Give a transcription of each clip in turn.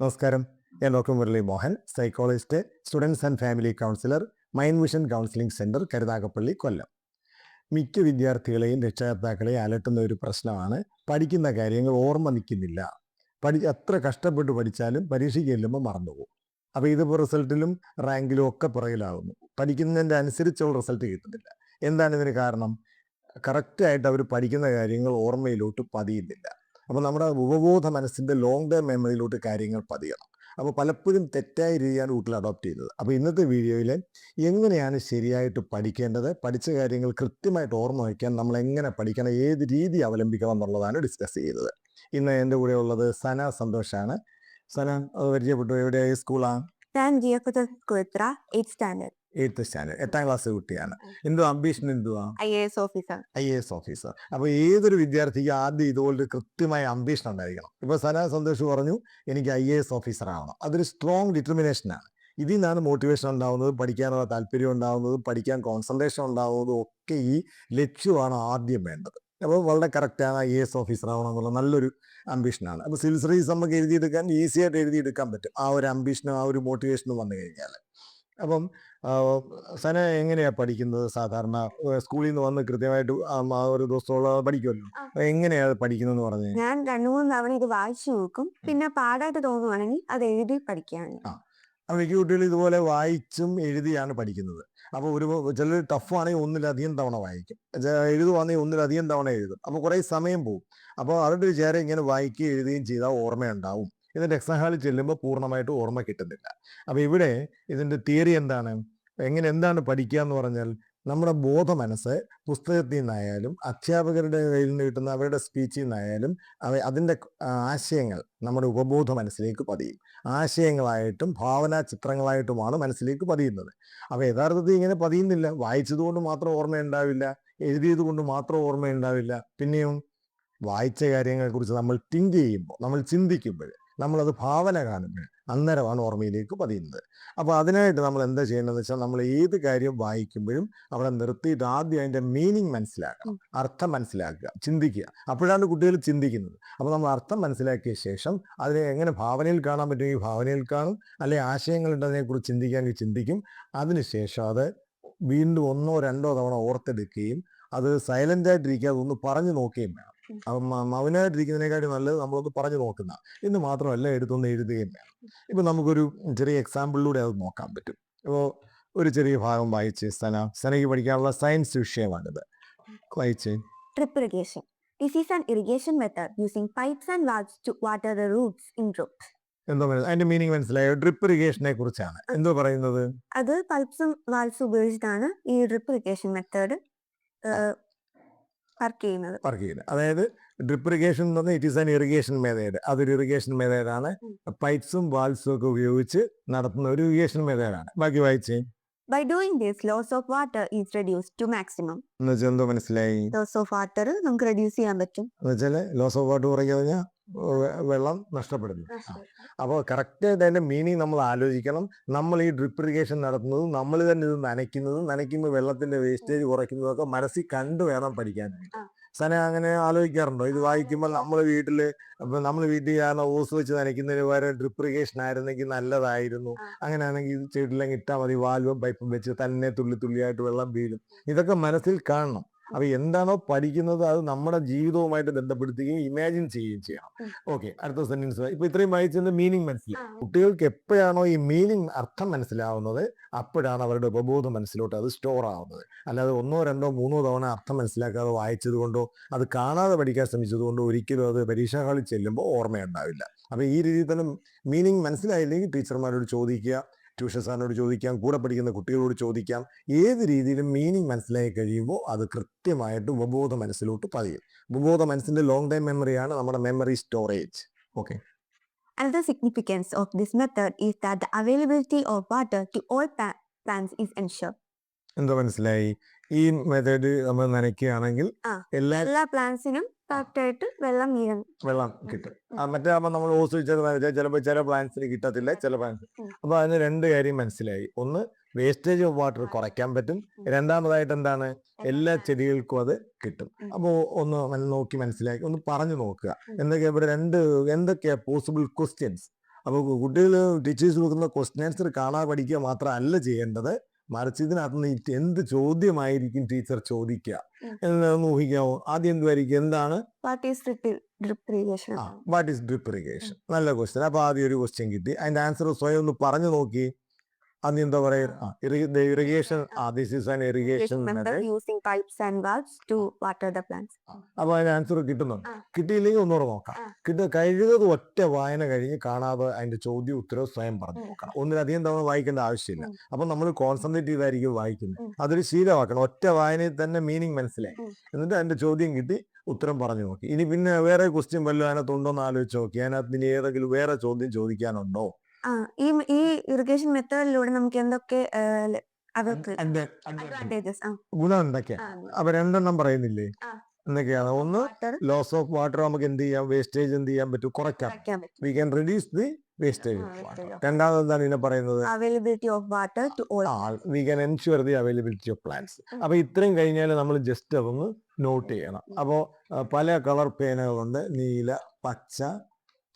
നമസ്കാരം. ഞാൻ doctor Murali Mohan psychologist students and family counsellor mind vision counselling centre Karunagappally Kollam. മിക്ക വിദ്യാർത്ഥികളെയും രക്ഷകർത്താക്കളെയും അലട്ടുന്ന ഒരു പ്രശ്നമാണ് പഠിക്കുന്ന കാര്യങ്ങൾ ഓർമ്മ നിൽക്കുന്നില്ല. പഠി എത്ര കഷ്ടപ്പെട്ട് പഠിച്ചാലും പരീക്ഷയ്ക്ക് ചെല്ലുമ്പോൾ മറന്നുപോകും. അപ്പോൾ ഇതിപ്പോൾ റിസൾട്ടിലും റാങ്കിലും ഒക്കെ പുറകിലാകുന്നു പഠിക്കുന്നതിന്റെ അനുസരിച്ചുള്ള റിസൾട്ട് കിട്ടുന്നില്ല. എന്താണ് ഇതിന് കാരണം? കറക്റ്റായിട്ട് അവർ പഠിക്കുന്ന കാര്യങ്ങൾ ഓർമ്മയിലോട്ട് പതിയുന്നില്ല. അപ്പോൾ നമ്മുടെ ഉപബോധ മനസ്സിന്റെ ലോങ് ടേം മെമ്മറിയിലോട്ട് കാര്യങ്ങൾ പതിയണം. അപ്പോൾ പലപ്പോഴും തെറ്റായ രീതിയാണ് വീട്ടിൽ അഡോപ്റ്റ് ചെയ്തത് അപ്പോൾ ഇന്നത്തെ വീഡിയോയിൽ എങ്ങനെയാണ് ശരിയായിട്ട് പഠിക്കേണ്ടത്? പഠിച്ച കാര്യങ്ങൾ കൃത്യമായിട്ട് ഓർമ്മ വയ്ക്കാൻ നമ്മൾ എങ്ങനെ പഠിക്കണം? ഏത് രീതി അവലംബിക്കണം എന്നുള്ളതാണ് ഡിസ്കസ് ചെയ്തത് ഇന്ന് എന്റെ കൂടെ ഉള്ളത് സന സന്തോഷാണ്. സന അത് പരിചയപ്പെട്ടു. എവിടെ സ്കൂളാണ് ഞാൻ ജിയക്കുത്ത കുത്ര എയ്റ്റ് സ്റ്റാൻഡേർഡ്. Eighth standard. എട്ടാം ക്ലാസ് കുട്ടിയാണ്. എന്തോ അംബീഷൻ എന്തുവാ? I A S officer. I A S officer. അപ്പൊ ഏതൊരു വിദ്യാർത്ഥിക്ക് ആദ്യം ഇതുപോലെ കൃത്യമായ അംബീഷൻ ഉണ്ടായിരിക്കണം. ഇപ്പൊ സന സന്തോഷ് പറഞ്ഞു എനിക്ക് ഐ എ എസ് ഓഫീസർ ആവണം. അതൊരു സ്ട്രോങ് ഡിറ്റർമിനേഷനാണ് ഇതിൽ നിന്നാണ് മോട്ടിവേഷൻ ഉണ്ടാവുന്നത് പഠിക്കാനുള്ള താല്പര്യം ഉണ്ടാവുന്നത് പഠിക്കാൻ കോൺസെൻട്രേഷൻ ഉണ്ടാവുന്നതും ഒക്കെ ഈ ലക്ഷ്യമാണ് ആദ്യം വേണ്ടത്. അപ്പോൾ വളരെ കറക്റ്റാണ് ഐ എ എസ് ഓഫീസർ ആവണം എന്നുള്ള നല്ലൊരു അംബീഷനാണ് അപ്പോൾ സിവിൽ സർവീസ് നമുക്ക് എഴുതിയെടുക്കാൻ ഈസിയായിട്ട് എഴുതിയെടുക്കാൻ പറ്റും. ആ ഒരു അംബീഷനും ആ ഒരു മോട്ടിവേഷനും വന്നു കഴിഞ്ഞാൽ. അപ്പം സന എങ്ങനെയാ പഠിക്കുന്നത്? സാധാരണ സ്കൂളിൽ നിന്ന് വന്ന് കൃത്യമായിട്ട് ആ ആ ഒരു ദിവസത്തോളം പഠിക്കുമല്ലോ? എങ്ങനെയാണ് പഠിക്കുന്നതെന്ന് പറഞ്ഞേ ഞാൻ രണ്ടു മൂന്ന് തവണ ഇത് വായിച്ചു നോക്കും. പിന്നെ പാടായിട്ട് തോന്നുവാണെങ്കിൽ അത് എഴുതി പഠിക്കുകയാണ് അപ്പൊ മിക്ക കുട്ടികൾ ഇതുപോലെ വായിച്ചും എഴുതിയാണ് പഠിക്കുന്നത്. അപ്പോൾ ഒരു ചിലർ ടഫ് ആണെങ്കിൽ ഒന്നിലധികം തവണ വായിക്കും. എഴുതുവാണെങ്കിൽ ഒന്നിലധികം തവണ എഴുതും. അപ്പോൾ കുറേ സമയം പോകും അപ്പോൾ അവരുടെ വിചാരം ഇങ്ങനെ വായിക്കുകയും എഴുതുകയും ചെയ്താൽ ഓർമ്മയുണ്ടാവും. ഇതിന്റെ എക്സാം ഹാളിൽ ചെല്ലുമ്പോൾ പൂർണമായിട്ട് ഓർമ്മ കിട്ടുന്നില്ല. അപ്പോൾ ഇവിടെ ഇതിന്റെ തിയറി എന്താണ്? എങ്ങനെ എന്താണ് പഠിക്കുക എന്ന് പറഞ്ഞാൽ നമ്മുടെ ബോധ മനസ്സ് പുസ്തകത്തിൽ നിന്നായാലും അധ്യാപകരുടെ കയ്യിൽ നിന്ന് കിട്ടുന്ന അവരുടെ സ്പീച്ചിൽ നിന്നായാലും അവ അതിന്റെ ആശയങ്ങൾ നമ്മുടെ ഉപബോധ മനസ്സിലേക്ക് പതിയും. ആശയങ്ങളായിട്ടും ഭാവനാ ചിത്രങ്ങളായിട്ടുമാണ് മനസ്സിലേക്ക് പതിയുന്നത്. അവ യഥാർത്ഥത്തിൽ ഇങ്ങനെ പതിയുന്നില്ല. വായിച്ചതുകൊണ്ട് മാത്രം ഓർമ്മയുണ്ടാവില്ല. എഴുതിയത് കൊണ്ട് മാത്രം ഓർമ്മയുണ്ടാവില്ല. പിന്നെയും വായിച്ച കാര്യങ്ങളെക്കുറിച്ച് നമ്മൾ തിങ്ക് ചെയ്യുമ്പോൾ നമ്മൾ ചിന്തിക്കുമ്പോൾ നമ്മളത് ഭാവന കാണുമ്പോൾ അന്നേരമാണ് ഓർമ്മയിലേക്ക് പതിയുന്നത്. അപ്പോൾ അതിനായിട്ട് നമ്മൾ എന്താ ചെയ്യേണ്ടതെന്ന് വെച്ചാൽ നമ്മൾ ഏത് കാര്യം വായിക്കുമ്പോഴും അവിടെ നിർത്തിയിട്ട് ആദ്യം അതിന്റെ മീനിങ് മനസ്സിലാക്കണം. അർത്ഥം മനസ്സിലാക്കുക ചിന്തിക്കുക. അപ്പോഴാണ് കുട്ടികൾ ചിന്തിക്കുന്നത്. അപ്പോൾ നമ്മൾ അർത്ഥം മനസ്സിലാക്കിയ ശേഷം അതിനെ എങ്ങനെ ഭാവനയിൽ കാണാൻ പറ്റും? ഈ ഭാവനയിൽ കാണും. അല്ലെങ്കിൽ ആശയങ്ങളുണ്ട് അതിനെക്കുറിച്ച് ചിന്തിക്കാമെങ്കിൽ ചിന്തിക്കും. അതിനുശേഷം അത് വീണ്ടും ഒന്നോ രണ്ടോ തവണ ഓർത്തെടുക്കുകയും അത് സൈലന്റായിട്ടിരിക്കുക അതൊന്ന് പറഞ്ഞു നോക്കുകയും വേണം. അപ്പം മൗനമായിട്ടിരിക്കുന്നതിനെക്കാട്ടി നല്ലത് നമ്മളൊന്ന് പറഞ്ഞു നോക്കുന്ന. എന്ന് മാത്രമല്ല എടുത്തൊന്ന് എഴുതുകയും വേണം. ഇപ്പൊ നമുക്കൊരു ചെറിയ എക്സാമ്പിളിലൂടെ അത് നോക്കാൻ പറ്റും. അപ്പോൾ ഒരു ചെറിയ ഭാഗം വായിച്ച് സന സനയ്ക്ക് പഠിക്കാനുള്ള സയൻസ് വിഷയമാണിത്. വായിച്ച്. Drip irrigation This is an irrigation method using pipes and valves to water the roots in drip. എന്തോ അതിന്റെ മീനിങ് മനസ്സിലായോ? ഡ്രിപ്പ് ഇറിഗേഷനെ കുറിച്ചാണ്. എന്തോ പറയുന്നത്? അത് പൾപ്സും വാൽസും ഉപയോഗിച്ചിട്ടാണ് ഈ ഡ്രിപ്പ് ഇറിഗേഷൻ മെത്തേഡ് വർക്ക് ചെയ്യുന്നത് വർക്ക് ചെയ്യുന്നത് അതായത് ഡ്രിപ്പ് ഇറിഗേഷൻ എന്ന് പറഞ്ഞാൽ it is an irrigation method അതൊരു ഇറിഗേഷൻ മെത്തേഡാണ് ഉം. പൈപ്സും വാൽസും ഒക്കെ ഉപയോഗിച്ച് നടത്തുന്ന ഒരു ഇറിഗേഷൻ മെത്തേഡാണ് ബാക്കി വായിച്ചേ by doing this loss of water is reduce to maximum എന്ന് വെച്ചാൽ എന്തോ മനസ്സിലായി. ലോസ് ഓഫ് വാട്ടർ നമുക്ക് റെഡ്യൂസ് ചെയ്യാൻ പറ്റും. എന്ന് വെച്ചാൽ ലോസ് ഓഫ് വാട്ടർ കഴിഞ്ഞാൽ വെള്ളം നഷ്ടപ്പെടുന്നു. അപ്പോൾ കറക്റ്റായിട്ട് അതിന്റെ മീനിങ് നമ്മൾ ആലോചിക്കണം. നമ്മൾ ഈ ഡ്രിപ്പ് ഇറിഗേഷൻ നടത്തുന്നതും നമ്മൾ തന്നെ ഇത് നനയ്ക്കുന്നതും നനയ്ക്കുമ്പോൾ വെള്ളത്തിന്റെ വേസ്റ്റേജ് കുറയ്ക്കുന്നതൊക്കെ മനസ്സിൽ കണ്ടു വേണം പഠിക്കാനായിട്ട് സന അങ്ങനെ ആലോചിക്കാറുണ്ടോ? ഇത് വായിക്കുമ്പോൾ നമ്മൾ വീട്ടിൽ നമ്മൾ വീട്ടിൽ കാരണം ഓസ് വെച്ച് നനയ്ക്കുന്നതിന് പകരം ഡ്രിപ്പ് ഇറിഗേഷൻ ആയിരുന്നെങ്കിൽ നല്ലതായിരുന്നു. അങ്ങനെ അങ്ങനെയാണെങ്കിൽ ഇത് ചെയ്തില്ലെങ്കിൽ ഇട്ടാൽ മതി വാൽവും പൈപ്പും വെച്ച് തന്നെ തുള്ളി തുള്ളിയായിട്ട് വെള്ളം വീഴും. ഇതൊക്കെ മനസ്സിൽ കാണണം. അപ്പൊ എന്താണോ പഠിക്കുന്നത് അത് നമ്മുടെ ജീവിതവുമായിട്ട് ബന്ധപ്പെടുത്തുകയും ഇമാജിൻ ചെയ്യുകയും ചെയ്യണം. ഓക്കെ അടുത്ത സെന്റൻസ് ഇപ്പൊ ഇത്രയും വായിച്ചതിന്റെ മീനിങ് മനസ്സിലായി. കുട്ടികൾക്ക് എപ്പോഴാണോ ഈ മീനിങ് അർത്ഥം മനസ്സിലാവുന്നത് അപ്പോഴാണ് അവരുടെ ഉപബോധം മനസ്സിലോട്ട് അത് സ്റ്റോർ ആവുന്നത്. അല്ലാതെ ഒന്നോ രണ്ടോ മൂന്നോ തവണ അർത്ഥം മനസ്സിലാക്കാതെ വായിച്ചത് കൊണ്ടോ അത് കാണാതെ പഠിക്കാൻ ശ്രമിച്ചത് കൊണ്ടോ ഒരിക്കലും അത് പരീക്ഷാ ഹാളിൽ ചെല്ലുമ്പോൾ ഓർമ്മയുണ്ടാവില്ല. അപ്പൊ ഈ രീതിയിൽ തന്നെ മീനിങ് മനസ്സിലായില്ലെങ്കിൽ ടീച്ചർമാരോട് ചോദിക്കുക ട്യൂഷൻ സാറിനോട് ചോദിക്കാം കൂടെ പഠിക്കുന്ന കുട്ടികളോട് ചോദിക്കാം ഏത് രീതിയിലും മീനിങ് മനസ്സിലായി കഴിയുമ്പോൾ അത് കൃത്യമായിട്ട് ഉപബോധ മനസ്സിലോട്ട് പതിയും. ഉപബോധ മനസ്സിന്റെ ലോങ് ടൈം മെമ്മറിയാണ് നമ്മുടെ memory storage okay Another significance of this method is that the availability of water to all plants is ensured. എന്താ മനസ്സിലായി? ഈ മെത്തേഡ് നമ്മൾ നനയ്ക്കുകയാണെങ്കിൽ ആ. എല്ലാ എല്ലാ പ്ലാന്റ്സിനും കറക്റ്റ് ആയിട്ട് വെള്ളം വീഴണം വെള്ളം കിട്ടും. ആ, മറ്റേ ആകുമ്പോൾ നമ്മൾ ഓസ് വെച്ചാൽ ചിലപ്പോൾ ചില പ്ലാന്റ്സിന് കിട്ടത്തില്ല ചില പ്ലാന്റ്സ് ഉം. അപ്പൊ അതിന് രണ്ട് കാര്യം മനസ്സിലായി. ഒന്ന് വേസ്റ്റേജ് ഓഫ് വാട്ടർ കുറയ്ക്കാൻ പറ്റും. രണ്ടാമതായിട്ട് എന്താണ്? എല്ലാ ചെടികൾക്കും അത് കിട്ടും. ഉം. അപ്പോൾ ഒന്ന് മന- നോക്കി മനസ്സിലാക്കി ഒന്ന് പറഞ്ഞു നോക്കുക. ഉം. എന്തൊക്കെയാ ഇവിടെ രണ്ട് എന്തൊക്കെയാ പോസിബിൾ ക്വസ്റ്റ്യൻസ് അപ്പോൾ കുട്ടികൾ ടീച്ചേഴ്സ് കൊടുക്കുന്ന ക്വസ്റ്റ്യൻസ് ആൻസർ കാണാതെ പഠിക്കുക മാത്രമല്ല ചെയ്യേണ്ടത്. മറിച്ച് ഇതിനകത്ത് നിന്ന് എന്ത് ചോദ്യമായിരിക്കും ടീച്ചർ ചോദിക്കുക എന്ന് എന്നൊന്ന് ഊഹിക്കാമോ ആദ്യം എന്തുമായിരിക്കും എന്താണ്? വാട്ട് ഈസ് ഡ്രിപ്പ് ഇറിഗേഷൻ നല്ല ക്വസ്റ്റ്യൻ അപ്പൊ ആദ്യം ഒരു ക്വസ്റ്റ്യൻ കിട്ടി. അതിന്റെ ആൻസർ സ്വയം ഒന്ന് പറഞ്ഞു നോക്കി. അന്ന് എന്താ പറയുക irrigation this is an irrigation pipes and valves to water the അപ്പോൾ അതിന് ആൻസർ കിട്ടുന്നുണ്ട്. കിട്ടിയില്ലെങ്കിൽ ഒന്നുകൂടെ നോക്കാം. കിട്ട കഴിയുന്നത് ഒറ്റ വായന കഴിഞ്ഞ് കാണാതെ അതിന്റെ ചോദ്യം ഉത്തരവ് സ്വയം പറഞ്ഞു. നോക്കണം ഒന്നിലധികം തവണ വായിക്കേണ്ട ആവശ്യമില്ല. അപ്പൊ നമ്മൾ കോൺസെൻട്രേറ്റ് ചെയ്തായിരിക്കും വായിക്കുന്നത്. അതൊരു ശീലമാക്കണം. ഒറ്റ വായനയിൽ തന്നെ മീനിങ് മനസ്സിലായി. എന്നിട്ട് അതിന്റെ ചോദ്യം കിട്ടി ഉത്തരം പറഞ്ഞു നോക്കി. ഇനി പിന്നെ വേറെ ക്വസ്റ്റ്യൻ വല്ലതും അതിനകത്തുണ്ടോ എന്ന് ആലോചിച്ച് നോക്കി. അതിനകത്ത് ഇനി ഏതെങ്കിലും വേറെ ചോദ്യം ചോദിക്കാനുണ്ടോ? ആ ഈ ഈ ഇറിഗേഷൻ മെത്തേഡിലൂടെ നമുക്ക് എന്തൊക്കെ അവർക്ക് അതിന്റെ അഡ്വാന്റേജസ് ആ. ഗുണം എന്തൊക്കെയാ? അപ്പൊ രണ്ടെണ്ണം പറയുന്നില്ലേ? ആ. എന്തൊക്കെയാണ്? ഒന്ന് ലോസ് ഓഫ് വാട്ടർ നമുക്ക് എന്ത് ചെയ്യാം? വേസ്റ്റേജ് എന്ത് ചെയ്യാൻ പറ്റും? കുറയ്ക്കാം. കുറയ്ക്കാൻ പറ്റും. We can reduce the wastage ആ, wastage of രണ്ടാമത് എന്താണ് ഇതിനെ പറയുന്നത്? Availability of water to all we can ensure the availability of plants ഉം. അപ്പൊ ഇത്രയും കഴിഞ്ഞാൽ നമ്മൾ ജസ്റ്റ് അതൊന്ന് നോട്ട് ചെയ്യണം. അപ്പോൾ പല കളർ പേനകളുണ്ട് നീല പച്ച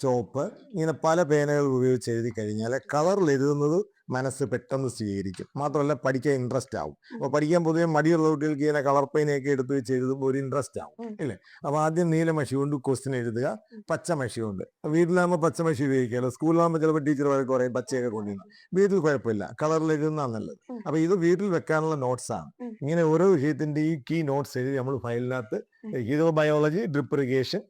ചുവപ്പ് ഇങ്ങനെ പല പേനകൾ ഉപയോഗിച്ച് എഴുതി കഴിഞ്ഞാൽ കളറിൽ എഴുതുന്നത് മനസ്സ് പെട്ടെന്ന് സ്വീകരിക്കും. മാത്രമല്ല പഠിക്കാൻ ഇൻട്രസ്റ്റ് ആവും. അപ്പോൾ പഠിക്കാൻ പൊതുവെ മടിയുള്ള കുട്ടികൾക്ക് ഇങ്ങനെ കളർ പെയിനൊക്കെ എടുത്ത് വെച്ച് എഴുതുമ്പോൾ ഒരു ഇൻട്രസ്റ്റ് ആവും. ഇല്ലേ അപ്പോൾ ആദ്യം നീല മഷി കൊണ്ട് ക്വസ്റ്റ്യൻ എഴുതുക പച്ച മഷി കൊണ്ട്. വീട്ടിലാകുമ്പോൾ പച്ച മഷി ഉപയോഗിക്കാമല്ലോ സ്കൂളിലാകുമ്പോൾ ചിലപ്പോൾ ടീച്ചർ വരെ പറയും പച്ചയൊക്കെ കൊണ്ടുവന്നു വീട്ടിൽ കുഴപ്പമില്ല. കളറിൽ എഴുതുന്നതാണ് നല്ലത്. അപ്പോൾ അപ്പൊ ഇത് വീട്ടിൽ വെക്കാനുള്ള നോട്ട്സ് ആണ്. ഉം. ഇങ്ങനെ ഓരോ വിഷയത്തിന്റെ ഈ കീ നോട്ട്സ് എഴുതി നമ്മൾ ഫയലിനകത്ത്. ഹീറോ ബയോളജി ഡ്രിപ്പ് ഇറിഗേഷൻ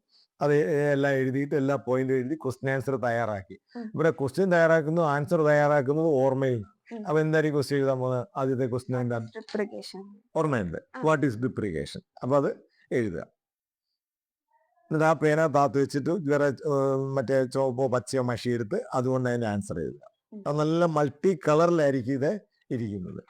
അത് എല്ലാം എഴുതിയിട്ട് എല്ലാ പോയിന്റും എഴുതി ക്വസ്റ്റ്യൻ ആൻസർ തയ്യാറാക്കി. ഇവിടെ ക്വസ്റ്റ്യൻ തയ്യാറാക്കുന്നു ആൻസർ തയ്യാറാക്കുന്നത് ഓർമ്മയും. അപ്പൊ എന്തായിരിക്കും ക്വസ്റ്റ്യൻ എഴുതാൻ പോകുന്നത്? ആദ്യത്തെ ക്വസ്റ്റ്യൻ എന്താ ഡ്രിപ്പ് ഇറിഗേഷൻ ഓർമ്മയുണ്ട് വാട്ട് ഈസ് ഡിപ്രിക്കേഷൻ അപ്പൊ അത് എഴുതുക. എന്നിട്ട് ആ പേന താത്ത് വെച്ചിട്ട് വേറെ മറ്റേ ചുവപ്പോ പച്ചയോ മഷി എടുത്ത് അതുകൊണ്ട് അതിന്റെ ആൻസർ എഴുതുക. അപ്പൊ അത് നല്ല മൾട്ടി കളറിലായിരിക്കും ഇത് ഇരിക്കുന്നത്.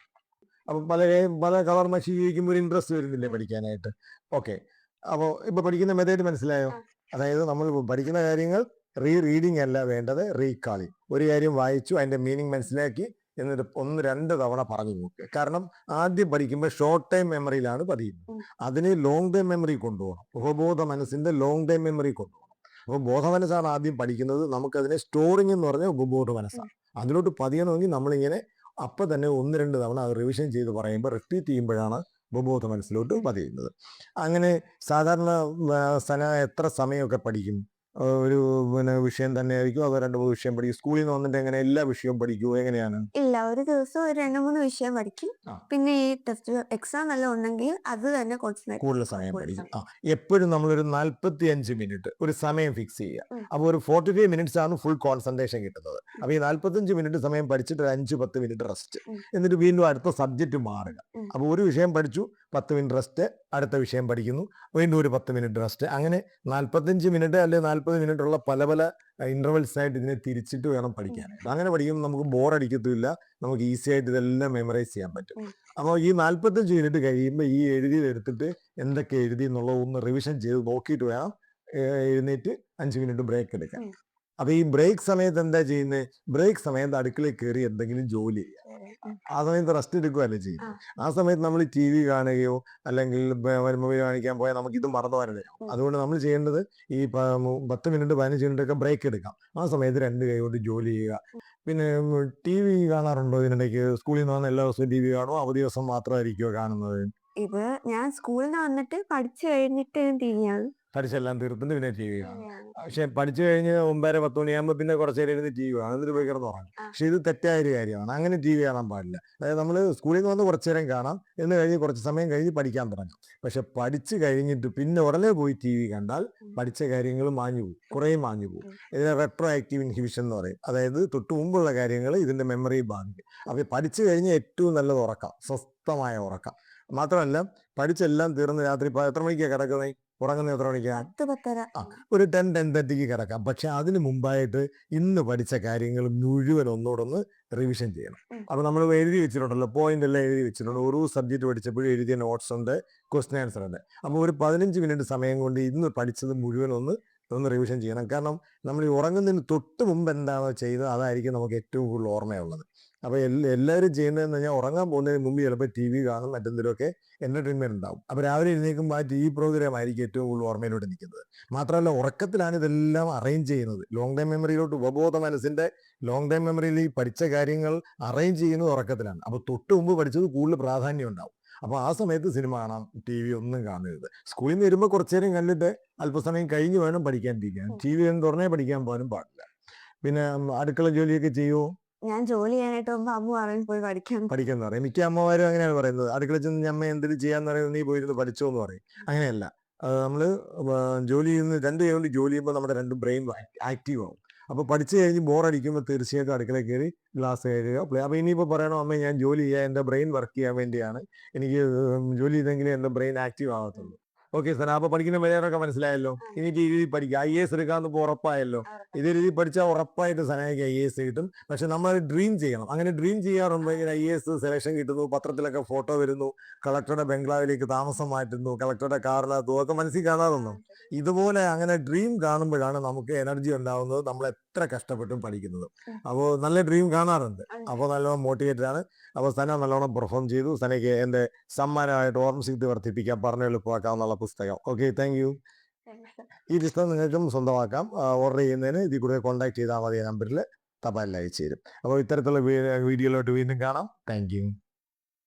അപ്പൊ പല പല കളർ മഷി ഉപയോഗിക്കുമ്പോൾ ഒരു ഇൻട്രസ്റ്റ് വരുന്നില്ലേ പഠിക്കാനായിട്ട്? ഓക്കെ അപ്പോൾ ഇപ്പൊ പഠിക്കുന്ന മെത്തേഡ് മനസ്സിലായോ. അതായത് നമ്മൾ പഠിക്കുന്ന കാര്യങ്ങൾ റീ റീഡിംഗ് അല്ല വേണ്ടത് റീകാളിങ് ഒരു കാര്യം വായിച്ചു അതിന്റെ മീനിങ് മനസ്സിലാക്കി എന്നിട്ട് ഒന്ന് രണ്ട് തവണ പറഞ്ഞു നോക്കുക കാരണം ആദ്യം പഠിക്കുമ്പോൾ ഷോർട്ട് ടൈം മെമ്മറിയിലാണ് പതിയുന്നത്. അതിന് അതിനെ ലോങ് ടൈം മെമ്മറി കൊണ്ടുപോകണം. ഉപബോധ മനസ്സിന്റെ ലോങ് ടൈം മെമ്മറി കൊണ്ടുപോകണം. അപ്പോൾ ബോധ മനസ്സാണ് ആദ്യം പഠിക്കുന്നത്. നമുക്കതിനെ സ്റ്റോറിംഗ് എന്ന് പറഞ്ഞ ഉപബോധ മനസ്സാണ്. അതിലോട്ട് പതിയണമെങ്കിൽ നമ്മളിങ്ങനെ അപ്പം തന്നെ ഒന്ന് രണ്ട് തവണ അത് റിവിഷൻ ചെയ്ത് പറയുമ്പോൾ റിപ്പീറ്റ് ചെയ്യുമ്പോഴാണ് ഉപബോധ മനസ്സിലോട്ട് പതിയുന്നത്. അങ്ങനെ സാധാരണ സന എത്ര സമയമൊക്കെ പഠിക്കും? ഒരു പിന്നെ വിഷയം തന്നെ ആയിരിക്കും അതോ രണ്ട് മൂന്ന് വിഷയം പഠിക്കും. സ്കൂളിൽ നിന്ന് വന്നിട്ട് എങ്ങനെ എല്ലാ വിഷയവും പഠിക്കുമോ എങ്ങനെയാണ്? ഇല്ല ഒരു ദിവസം ഒരു രണ്ട് മൂന്ന് വിഷയം പഠിക്കും. പിന്നെ ഈ ടെസ്റ്റ് എക്സാം നല്ല ഉണ്ടെങ്കിൽ അത് തന്നെ കോൺസെൻട്രേറ്റ് കൂടുതൽ സമയം പഠിക്കും. ആ എപ്പോഴും നമ്മളൊരു നാല്പത്തി അഞ്ച് മിനിറ്റ് ഒരു സമയം ഫിക്സ് ചെയ്യുക. അപ്പോൾ ഒരു ഫോർട്ടി ഫൈവ് മിനിറ്റ്സ് ആണ് ഫുൾ കോൺസെൻട്രേഷൻ കിട്ടുന്നത്. അപ്പോൾ ഈ നാൽപ്പത്തഞ്ച് മിനിറ്റ് സമയം പഠിച്ചിട്ട് ഒരു അഞ്ച് പത്ത് മിനിറ്റ് റെസ്റ്റ് എന്നിട്ട് വീണ്ടും അടുത്ത സബ്ജക്റ്റ് മാറുക. അപ്പൊ അപ്പോൾ ഒരു വിഷയം പഠിച്ചു പത്ത് മിനിറ്റ് റെസ്റ്റ് അടുത്ത വിഷയം പഠിക്കുന്നു. വീണ്ടും ഒരു പത്ത് മിനിറ്റ് റെസ്റ്റ് അങ്ങനെ നാൽപ്പത്തഞ്ച് മിനിറ്റ് അല്ലെങ്കിൽ നാൽപ്പത് മിനിറ്റ് ഉള്ള പല പല ഇന്റർവെൽസ് ആയിട്ട് ഇതിനെ തിരിച്ചിട്ട് വേണം പഠിക്കാൻ. അങ്ങനെ പഠിക്കുമ്പോൾ നമുക്ക് ബോർ അടിക്കത്തില്ല നമുക്ക് ഈസി ആയിട്ട് ഇതെല്ലാം മെമ്മറൈസ് ചെയ്യാൻ പറ്റും. അപ്പോൾ ഈ നാൽപ്പത്തഞ്ച് മിനിറ്റ് കഴിയുമ്പോൾ ഈ എഴുതിയതെടുത്തിട്ട് എന്തൊക്കെ എഴുതി എന്നുള്ളത് ഒന്ന് റിവിഷൻ ചെയ്ത് നോക്കിയിട്ട് വേണം എഴുന്നേറ്റ് അഞ്ച് മിനിറ്റ് ബ്രേക്ക് എടുക്കാൻ. അപ്പോൾ അപ്പൊ ഈ ബ്രേക്ക് സമയത്ത് എന്താ ചെയ്യുന്നത്? ബ്രേക്ക് സമയത്ത് അടുക്കളയിൽ കയറി എന്തെങ്കിലും ജോലി ചെയ്യുക. ആ സമയത്ത് റെസ്റ്റ് എടുക്കുകയല്ലേ ചെയ്യും. ആ. സമയത്ത് നമ്മൾ ടി വി കാണുകയോ അല്ലെങ്കിൽ മൊബൈൽ കാണിക്കാൻ പോയാൽ നമുക്ക് ഇത് മറന്നു പോകാനല്ലേ. അതുകൊണ്ട് നമ്മൾ ചെയ്യേണ്ടത് ഈ പത്ത് മിനിറ്റ് പതിനഞ്ച് മിനിറ്റ് ഒക്കെ ബ്രേക്ക് എടുക്കാം. ആ സമയത്ത് രണ്ട് കൈ കൊണ്ട് ജോലി ചെയ്യുക. പിന്നെ ടി വി കാണാറുണ്ടോ ഇതിനിടയ്ക്ക്? സ്കൂളിൽ നിന്ന് വന്ന എല്ലാ ദിവസവും ടി വി കാണുമോ? അവധി ദിവസം മാത്രമായിരിക്കുമോ കാണുന്നത്? ഇത് ഞാൻ സ്കൂളിൽ നിന്ന് വന്നിട്ട് പഠിച്ചു കഴിഞ്ഞിട്ട് ടി വിയാണ് പഠിച്ചെല്ലാം തീർത്തിട്ട് പിന്നെ ടി വി കാണും പക്ഷെ പഠിച്ചു കഴിഞ്ഞ് ഒമ്പതര പത്ത് മണിയാകുമ്പോൾ പിന്നെ കുറച്ച് നേരം ഇരുന്ന് ടി വി കാണും എന്നിട്ട് പോയി കിടന്ന് ഉറങ്ങും. പക്ഷെ ഇത് തെറ്റായ ഒരു കാര്യമാണ്. അങ്ങനെ ടി വി കാണാൻ പാടില്ല. അതായത് നമ്മൾ സ്കൂളിൽ നിന്ന് വന്ന് കുറച്ച് നേരം കാണാം. എന്ന് കഴിഞ്ഞ് കുറച്ച് സമയം കഴിഞ്ഞ് പഠിക്കാൻ തുടങ്ങും. പക്ഷെ പഠിച്ചു കഴിഞ്ഞിട്ട് പിന്നെ ഉടനെ പോയി ടി വി കണ്ടാൽ. പഠിച്ച കാര്യങ്ങൾ മാഞ്ഞു പോകും. കുറേ മാഞ്ഞു പോകും. ഇതിനെ റെട്രോ ആക്റ്റീവ് ഇൻഹിബിഷൻ എന്ന് പറയും. അതായത് തൊട്ട് മുമ്പുള്ള കാര്യങ്ങൾ ഇതിന്റെ മെമ്മറി ബാധിക്കും. അപ്പോൾ പഠിച്ചു കഴിഞ്ഞ് ഏറ്റവും നല്ലത് ഉറക്കാം. സ്വസ്ഥമായ ഉറക്കാം. മാത്രമല്ല പഠിച്ചെല്ലാം തീർന്ന് രാത്രി എത്ര മണിക്കാണ് കിടക്കുന്നത്? ഉറങ്ങുന്നത് എത്ര പത്ത് പത്തര. ഒരു ടെൻ ടെൻ തേർട്ടിക്ക് കിടക്കാം പക്ഷെ അതിന് മുമ്പായിട്ട് ഇന്ന് പഠിച്ച കാര്യങ്ങൾ മുഴുവൻ ഒന്നുകൂടെ ഒന്ന് റിവിഷൻ ചെയ്യണം. അപ്പോൾ അപ്പൊ നമ്മൾ എഴുതി വെച്ചിട്ടുണ്ടല്ലോ പോയിന്റ് എല്ലാം എഴുതി വെച്ചിട്ടുണ്ട്. ഓരോ സബ്ജക്റ്റ് പഠിച്ചപ്പോഴും എഴുതിയ നോട്ട്സ് ഉണ്ട് ക്വസ്റ്റൻ ആൻസർ ഉണ്ട്. അപ്പോൾ ഒരു പതിനഞ്ച് മിനിറ്റ് സമയം കൊണ്ട് ഇന്ന് പഠിച്ചത് മുഴുവൻ ഒന്ന് ഒന്ന് റിവിഷൻ ചെയ്യണം. കാരണം നമ്മൾ ഈ ഉറങ്ങുന്നതിന് തൊട്ട് മുമ്പ് എന്താണോ ചെയ്തത് അതായിരിക്കും നമുക്ക് ഏറ്റവും കൂടുതൽ ഓർമ്മയുള്ളത്. അപ്പോൾ എല്ലാവരും ചെയ്യുന്നതെന്ന് പറഞ്ഞാൽ ഉറങ്ങാൻ പോകുന്നതിന് മുമ്പ് ചിലപ്പോൾ ടി വി കാണും മറ്റെന്തെങ്കിലുമൊക്കെ എന്റർടൈൻമെന്റ് ഉണ്ടാവും. അപ്പോൾ രാവിലെ എഴുന്നേൽക്കുമ്പോൾ ആ ടി വി പ്രോഗ്രാം ആയിരിക്കും ഏറ്റവും കൂടുതൽ ഓർമ്മയിലോട്ട് നിൽക്കുന്നത്. മാത്രമല്ല ഉറക്കത്തിലാണ് ഇതെല്ലാം അറേഞ്ച് ചെയ്യുന്നത്. ലോങ് ടൈം മെമ്മറിയിലോട്ട് ഉപബോധ മനസ്സിന്റെ ലോങ് ടൈം മെമ്മറിയിൽ ഈ പഠിച്ച കാര്യങ്ങൾ അറേഞ്ച് ചെയ്യുന്നത് ഉറക്കത്തിലാണ്. അപ്പോൾ തൊട്ട് മുമ്പ് പഠിച്ചത് കൂടുതൽ പ്രാധാന്യം ഉണ്ടാവും. അപ്പോൾ ആ സമയത്ത് സിനിമ കാണാം ടി വി ഒന്നും കാണരുത്. സ്കൂളിൽ നിന്ന് വരുമ്പോൾ കുറച്ച് നേരം കണ്ടിട്ട് അല്പസമയം കഴിഞ്ഞ് വേണം പഠിക്കാനിരിക്കാൻ ടി വി എന്ന് തുറന്നേ പഠിക്കാൻ പോകാനും പാടില്ല. പിന്നെ അടുക്കള ജോലിയൊക്കെ ചെയ്യുമോ ഞാൻ ജോലി ചെയ്യാനായിട്ട് പോകുമ്പോ അമ്മ പറയും പോയി പഠിക്കാൻ പഠിക്കാന്ന് പറയും. മിക്ക അമ്മമാരും അങ്ങനെയാണ് പറയുന്നത്. അടുക്കള ചെന്ന് അമ്മ എന്തിനു ചെയ്യാന്ന് പറയുന്നത് നീ പോയിരുന്ന് പഠിച്ചോ എന്ന് പറയും. അങ്ങനെയല്ല. നമ്മൾ ജോലി ചെയ്യുന്ന രണ്ട് ജോലി ജോലി ചെയ്യുമ്പോൾ നമ്മുടെ രണ്ട് ബ്രെയിൻ ആക്റ്റീവ് ആവും. അപ്പോൾ പഠിച്ചു കഴിഞ്ഞ് ബോറടിക്കുമ്പോൾ തീർച്ചയായിട്ടും അടുക്കള കയറി ഗ്ലാസ് കയറുക അപ്പോൾ ഇനിയിപ്പോൾ പറയണോ അമ്മ ഞാൻ ജോലി ചെയ്യാൻ എന്റെ ബ്രെയിൻ വർക്ക് ചെയ്യാൻ വേണ്ടിയാണ്. എനിക്ക് ജോലി ചെയ്തെങ്കിലേ എന്റെ ബ്രെയിൻ ആക്റ്റീവ് ആകത്തുള്ളൂ. ഓക്കെ സാർ അപ്പൊ പഠിക്കുന്ന പേരൊക്കെ മനസ്സിലായല്ലോ. ഇനി ഈ രീതി പഠിക്കുക ഐ എസ് എടുക്കാന്ന് ഉറപ്പായല്ലോ. ഇതേ രീതി പഠിച്ചാൽ ഉറപ്പായിട്ട് സനായിക്ക് ഐ എസ് കിട്ടും. പക്ഷെ നമ്മൾ ഡ്രീം ചെയ്യണം. അങ്ങനെ ഡ്രീം ചെയ്യാറുണ്ട്. ഇങ്ങനെ ഐ എസ് സെലക്ഷൻ കിട്ടുന്നു പത്രത്തിലൊക്കെ ഫോട്ടോ വരുന്നു കളക്ടറുടെ ബംഗ്ലാവിലേക്ക് താമസം മാറ്റുന്നു കളക്ടറുടെ കാറിലാത്തു ഒക്കെ മനസ്സിൽ കാണാറുണ്ടോ? ഇതുപോലെ അങ്ങനെ ഡ്രീം കാണുമ്പോഴാണ് നമുക്ക് എനർജി ഉണ്ടാവുന്നത്. നമ്മൾ എത്ര കഷ്ടപ്പെട്ടും പഠിക്കുന്നത്. അപ്പോൾ നല്ല ഡ്രീം കാണാറുണ്ട്. അപ്പോൾ നല്ലോണം മോട്ടിവേറ്റഡ് ആണ്. അപ്പോൾ സന നല്ലോണം പെർഫോം ചെയ്തു. സനയ്ക്ക് എന്റെ സമ്മാനമായിട്ട് ഓർമ്മശക്തി വർദ്ധിപ്പിക്കാൻ പറഞ്ഞു എളുപ്പമാക്കാമെന്നുള്ള പുസ്തകം. ഓക്കെ താങ്ക് യു ഈ പുസ്തകം നിങ്ങൾക്കും സ്വന്തമാക്കാം. ഓർഡർ ചെയ്യുന്നതിന് ഇതിൽ കൂടെ കോൺടാക്ട് ചെയ്താൽ മതി നമ്പറിൽ തപാലിൽ അയച്ചു തരും അപ്പോൾ ഇത്തരത്തിലുള്ള വീഡിയോയിലോട്ട് വീണ്ടും കാണാം. Thank you